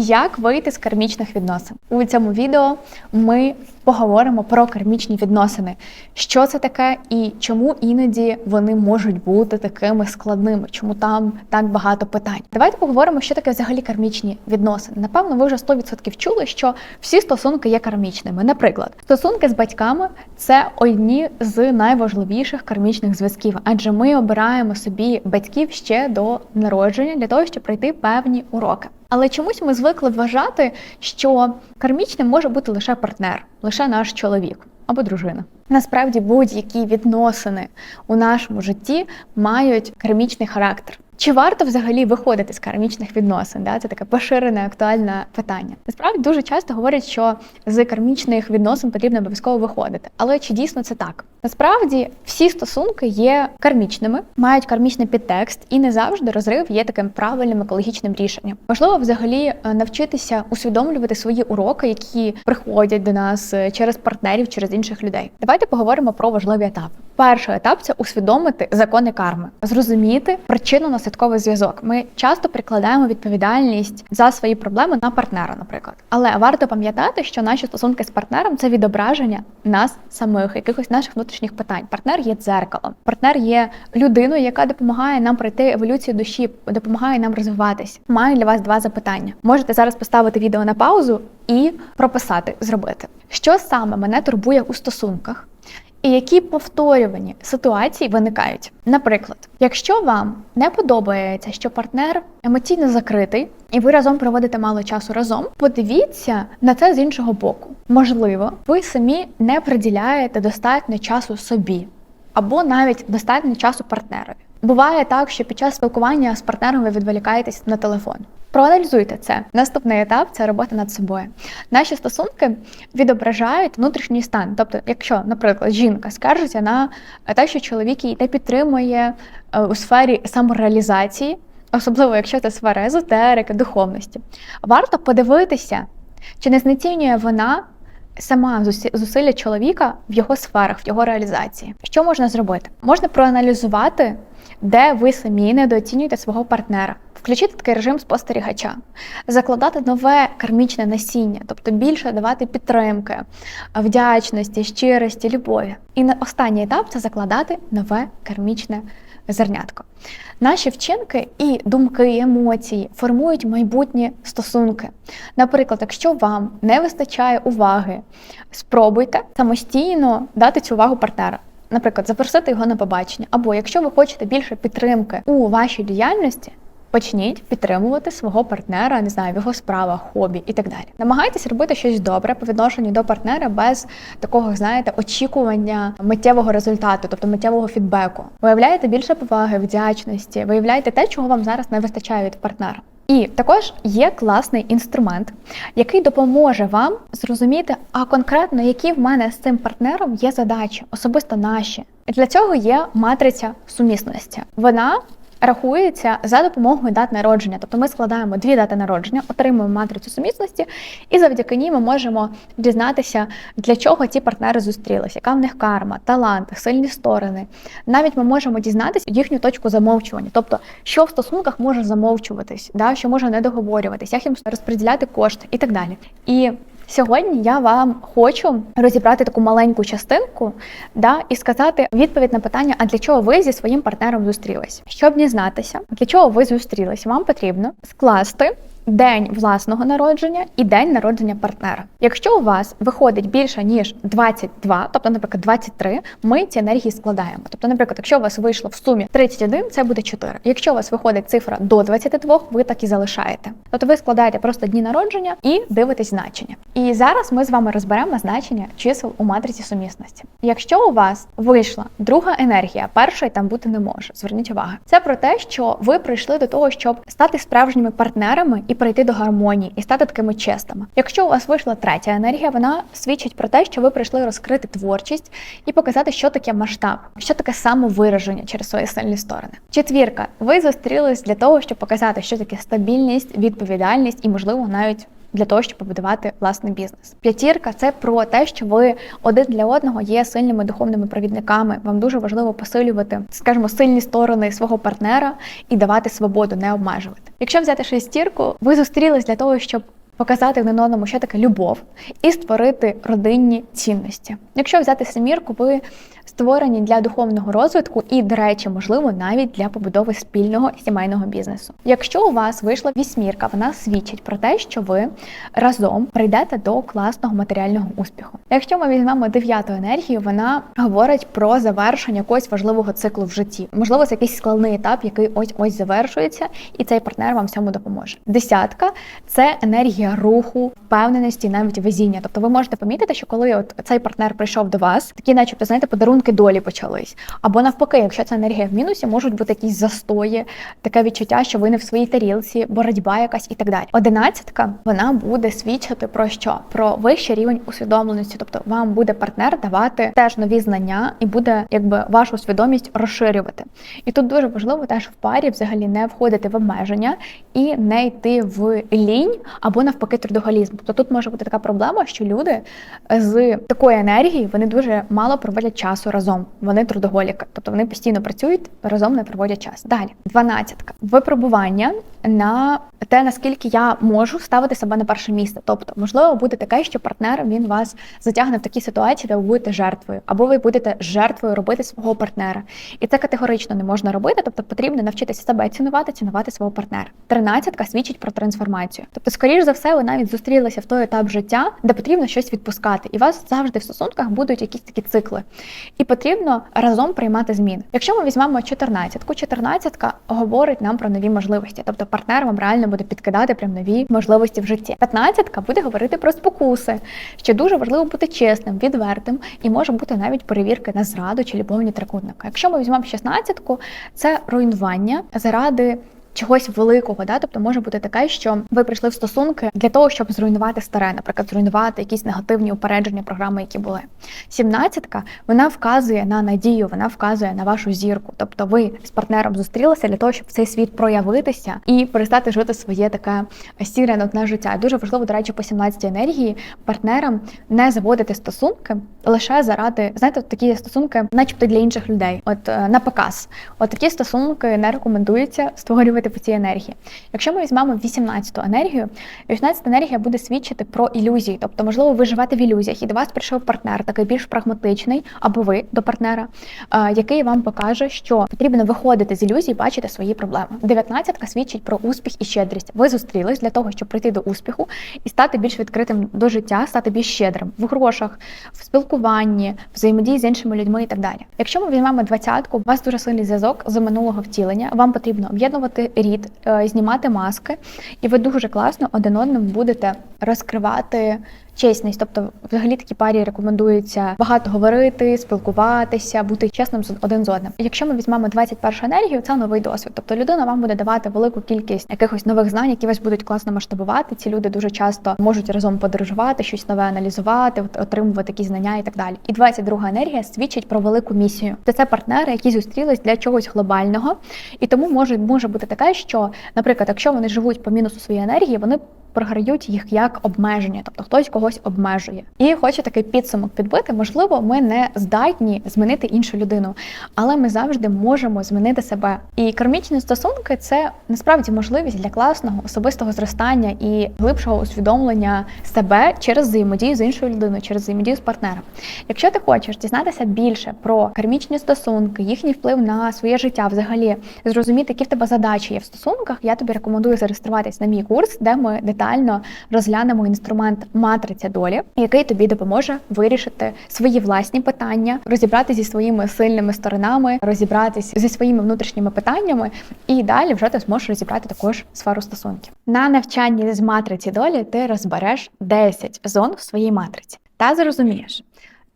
Як вийти з кармічних відносин? У цьому відео ми поговоримо про кармічні відносини, що це таке і чому іноді вони можуть бути такими складними, чому там так багато питань. Давайте поговоримо, що таке взагалі кармічні відносини. Напевно, ви вже 100% чули, що всі стосунки є кармічними. Наприклад, стосунки з батьками це одні з найважливіших кармічних зв'язків, адже ми обираємо собі батьків ще до народження для того, щоб пройти певні уроки. Але чомусь ми звикли вважати, що кармічним може бути лише партнер, лише наш чоловік або дружина. Насправді будь-які відносини у нашому житті мають кармічний характер. Чи варто взагалі виходити з кармічних відносин? Да? Це таке поширене актуальне питання. Насправді дуже часто говорять, що з кармічних відносин потрібно обов'язково виходити. Але чи дійсно це так? Насправді всі стосунки є кармічними, мають кармічний підтекст, і не завжди розрив є таким правильним екологічним рішенням. Важливо взагалі е, навчитися усвідомлювати свої уроки, які приходять до нас е, через партнерів, через інших людей. Давайте поговоримо про важливі етапи. Перший етап це усвідомити закони карми, зрозуміти причину наслідковий зв'язок. Ми часто прикладаємо відповідальність за свої проблеми на партнера, наприклад. Але варто пам'ятати, що наші стосунки з партнером це відображення нас самих, якихось наших внутрішніх питань. Партнер є дзеркалом, партнер є людиною, яка допомагає нам пройти еволюцію душі, допомагає нам розвиватись. Маю для вас два запитання. Можете зараз поставити відео на паузу і прописати, зробити, що саме мене турбує у стосунках. І які повторювані ситуації виникають. Наприклад, якщо вам не подобається, що партнер емоційно закритий, і ви разом проводите мало часу разом, подивіться на це з іншого боку. Можливо, ви самі не приділяєте достатньо часу собі, або навіть достатньо часу партнерові. Буває так, що під час спілкування з партнером ви відволікаєтесь на телефон. Проаналізуйте це. Наступний етап це робота над собою. Наші стосунки відображають внутрішній стан. Тобто, якщо, наприклад, жінка скаржиться на те, що чоловік її не підтримує е, у сфері самореалізації, особливо якщо це сфера езотерики, духовності, варто подивитися, чи не знецінює вона. Сама зусилля чоловіка в його сферах, в його реалізації. Що можна зробити? Можна проаналізувати, де ви самі недооцінюєте свого партнера, включити такий режим спостерігача, закладати нове кармічне насіння, тобто більше давати підтримки, вдячності, щирості, любові. І на останній етап це закладати нове кармічне зернятко. Наші вчинки і думки, емоції формують майбутні стосунки. Наприклад, якщо вам не вистачає уваги, спробуйте самостійно дати цю увагу партнера. Наприклад, запросити його на побачення, або якщо ви хочете більше підтримки у вашій діяльності. Почніть підтримувати свого партнера, не знаю, в його справах, хобі і так далі. Намагайтесь робити щось добре по відношенню до партнера без такого, знаєте, очікування миттєвого результату, тобто миттєвого фідбеку. Виявляєте більше поваги, вдячності, виявляєте те, чого вам зараз не вистачає від партнера. І також є класний інструмент, який допоможе вам зрозуміти, а конкретно які в мене з цим партнером є задачі, особисто наші. Для цього є матриця сумісності. Вона рахується за допомогою дат народження. Тобто ми складаємо дві дати народження, отримуємо матрицю сумісності, і завдяки ній ми можемо дізнатися, для чого ці партнери зустрілися, яка в них карма, таланти, сильні сторони. Навіть ми можемо дізнатися їхню точку замовчування, тобто що в стосунках може замовчуватись, да, що може не договорюватись, як їм розподіляти кошти і так далі. І Сьогодні я вам хочу розібрати таку маленьку частинку да, і сказати відповідь на питання: а для чого ви зі своїм партнером зустрілись? Щоб дізнатися, для чого ви зустрілись, вам потрібно скласти день власного народження і день народження партнера. Якщо у вас виходить більше ніж 22, тобто, наприклад, 23, ми ці енергії складаємо. Тобто, наприклад, якщо у вас вийшло в сумі 31, це буде 4. Якщо у вас виходить цифра до 22, ви так і залишаєте. Тобто ви складаєте просто дні народження і дивитесь значення. І зараз ми з вами розберемо значення чисел у матриці сумісності. Якщо у вас вийшла друга енергія, першої там бути не може. Зверніть увагу. Це про те, що ви прийшли до того, щоб стати справжніми партнерами і прийти до гармонії і стати такими чесними. Якщо у вас вийшла третя енергія, вона свідчить про те, що ви прийшли розкрити творчість і показати, що таке масштаб, що таке самовираження через свої сильні сторони. Четвірка, ви зустрілись для того, щоб показати, що таке стабільність, відповідальність і, можливо, навіть для того, щоб побудувати власний бізнес. П'ятірка це про те, що ви один для одного є сильними духовними провідниками. Вам дуже важливо посилювати, скажімо, сильні сторони свого партнера і давати свободу, не обмежувати. Якщо взяти шестірку, ви зустрілись для того, щоб показати один одному, що таке любов, і створити родинні цінності. Якщо взяти семірку, ви створені для духовного розвитку і, до речі, можливо, навіть для побудови спільного сімейного бізнесу. Якщо у вас вийшла вісьмірка, вона свідчить про те, що ви разом прийдете до класного матеріального успіху. Якщо ми візьмемо дев'яту енергію, вона говорить про завершення якогось важливого циклу в житті. Можливо, це якийсь складний етап, який ось ось завершується, і цей партнер вам всьому допоможе. Десятка це енергія руху, впевненості, навіть везіння. Тобто, ви можете помітити, що коли от цей партнер прийшов до вас, такі, начебто, знаєте, подарунки долі почались. Або навпаки, якщо це енергія в мінусі, можуть бути якісь застої, таке відчуття, що ви не в своїй тарілці, боротьба якась і так далі. Одинадцятка вона буде свідчити про що? Про вищий рівень усвідомленості, тобто вам буде партнер давати теж нові знання і буде якби вашу свідомість розширювати. І тут дуже важливо теж в парі взагалі не входити в обмеження і не йти в лінь або навпаки трудоголізм. Тобто тут може бути така проблема, що люди з такої енергії вони дуже мало проводять часу разом. Вони трудоголіки, тобто вони постійно працюють, разом не проводять час. Далі, дванадцятка випробування на те, наскільки я можу ставити себе на перше місце. Тобто, можливо, буде таке, що партнер він вас затягне в такі ситуації, де ви будете жертвою, або ви будете жертвою робити свого партнера. І це категорично не можна робити, тобто потрібно навчитися себе цінувати, цінувати свого партнера. Тринадцятка свідчить про трансформацію. Тобто, скоріш за все, ви навіть зустрілися в той етап життя, де потрібно щось відпускати, і у вас завжди в стосунках будуть якісь такі цикли. І потрібно разом приймати зміни. Якщо ми візьмемо 14-ку, 14-ка говорить нам про нові можливості, тобто партнер вам реально буде підкидати прям нові можливості в житті. 15-ка буде говорити про спокуси, що дуже важливо бути чесним, відвертим, і може бути навіть перевірки на зраду чи любовні трикутника. Якщо ми візьмемо 16-ку, це руйнування заради чогось великого, да, тобто може бути таке, що ви прийшли в стосунки для того, щоб зруйнувати старе, наприклад, зруйнувати якісь негативні упередження програми, які були. Сімнадцятка вона вказує на надію, вона вказує на вашу зірку. Тобто, ви з партнером зустрілися для того, щоб цей світ проявитися і перестати жити своє таке сіре нудне життя. Дуже важливо, до речі, по 17 енергії партнерам не заводити стосунки лише заради знаєте, такі стосунки, начебто для інших людей. От е, на показ, от такі стосунки не рекомендується створювати по цій енергії. Якщо ми візьмемо 18-ту енергію, 18-та енергія буде свідчити про ілюзії, тобто, можливо, ви живете в ілюзіях, і до вас прийшов партнер, такий більш прагматичний, або ви до партнера, е, який вам покаже, що потрібно виходити з ілюзій, бачити свої проблеми. 19-ка свідчить про успіх і щедрість. Ви зустрілись для того, щоб прийти до успіху і стати більш відкритим до життя, стати більш щедрим в грошах, в спілкуванні, взаємодії з іншими людьми і так далі. Якщо ми візьмемо двадцятку, у вас дуже сильний зв'язок з минулого втілення. Вам потрібно об'єднувати рід, е, знімати маски, і ви дуже класно один одному будете розкривати чесність. Тобто, взагалі такі парі рекомендується багато говорити, спілкуватися, бути чесним з один з одним. Якщо ми візьмемо 21 енергію, це новий досвід. Тобто людина вам буде давати велику кількість якихось нових знань, які вас будуть класно масштабувати. Ці люди дуже часто можуть разом подорожувати, щось нове аналізувати, отримувати якісь знання і так далі. І 22 енергія свідчить про велику місію. Тобто це партнери, які зустрілись для чогось глобального, і тому може може бути таке, що, наприклад, якщо вони живуть по мінусу своєї енергії, вони програють їх як обмеження, тобто хтось когось обмежує. І хочу такий підсумок підбити. Можливо, ми не здатні змінити іншу людину, але ми завжди можемо змінити себе. І кармічні стосунки це насправді можливість для класного особистого зростання і глибшого усвідомлення себе через взаємодію з іншою людиною, через взаємодію з партнером. Якщо ти хочеш дізнатися більше про кармічні стосунки, їхній вплив на своє життя, взагалі зрозуміти, які в тебе задачі є в стосунках, я тобі рекомендую зареєструватись на мій курс, де ми детально розглянемо інструмент матриця долі, який тобі допоможе вирішити свої власні питання, розібратися зі своїми сильними сторонами, розібратися зі своїми внутрішніми питаннями, і далі вже ти зможеш розібрати також сферу стосунків. На навчанні з матриці долі ти розбереш 10 зон в своїй матриці та зрозумієш.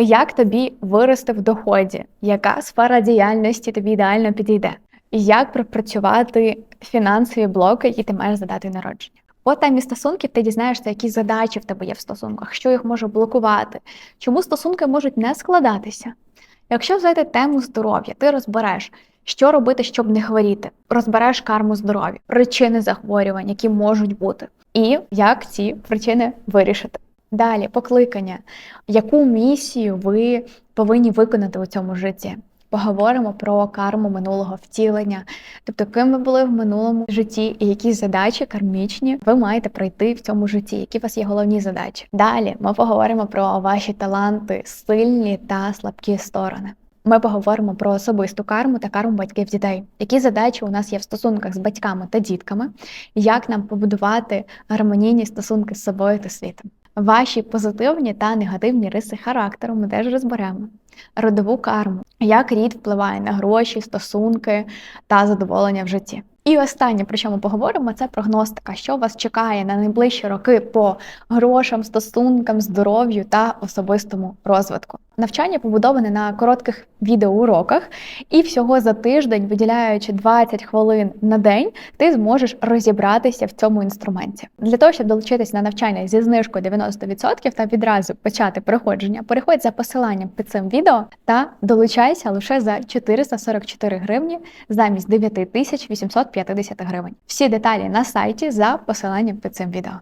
Як тобі вирости в доході? Яка сфера діяльності тобі ідеально підійде? Як пропрацювати фінансові блоки, які ти маєш задати народження? По темі стосунків ти дізнаєшся, які задачі в тебе є в стосунках, що їх може блокувати, чому стосунки можуть не складатися. Якщо взяти тему здоров'я, ти розбереш, що робити, щоб не хворіти, розбереш карму здоров'я, причини захворювань, які можуть бути. і як ці причини вирішити. Далі покликання, яку місію ви повинні виконати у цьому житті. Поговоримо про карму минулого втілення, тобто ким ви були в минулому житті, і які задачі кармічні ви маєте пройти в цьому житті, які у вас є головні задачі. Далі ми поговоримо про ваші таланти, сильні та слабкі сторони. Ми поговоримо про особисту карму та карму батьків дітей, які задачі у нас є в стосунках з батьками та дітками, як нам побудувати гармонійні стосунки з собою та світом. Ваші позитивні та негативні риси характеру ми теж розберемо. Родову карму, як рід впливає на гроші, стосунки та задоволення в житті. І останнє, про що ми поговоримо, це прогностика, що вас чекає на найближчі роки по грошам, стосункам, здоров'ю та особистому розвитку. Навчання побудоване на коротких відеоуроках, і всього за тиждень, виділяючи 20 хвилин на день, ти зможеш розібратися в цьому інструменті. Для того, щоб долучитись на навчання зі знижкою 90% та відразу почати проходження, переходь за посиланням під цим відео та долучайся лише за 444 гривні замість 9850 гривень. Всі деталі на сайті за посиланням під цим відео.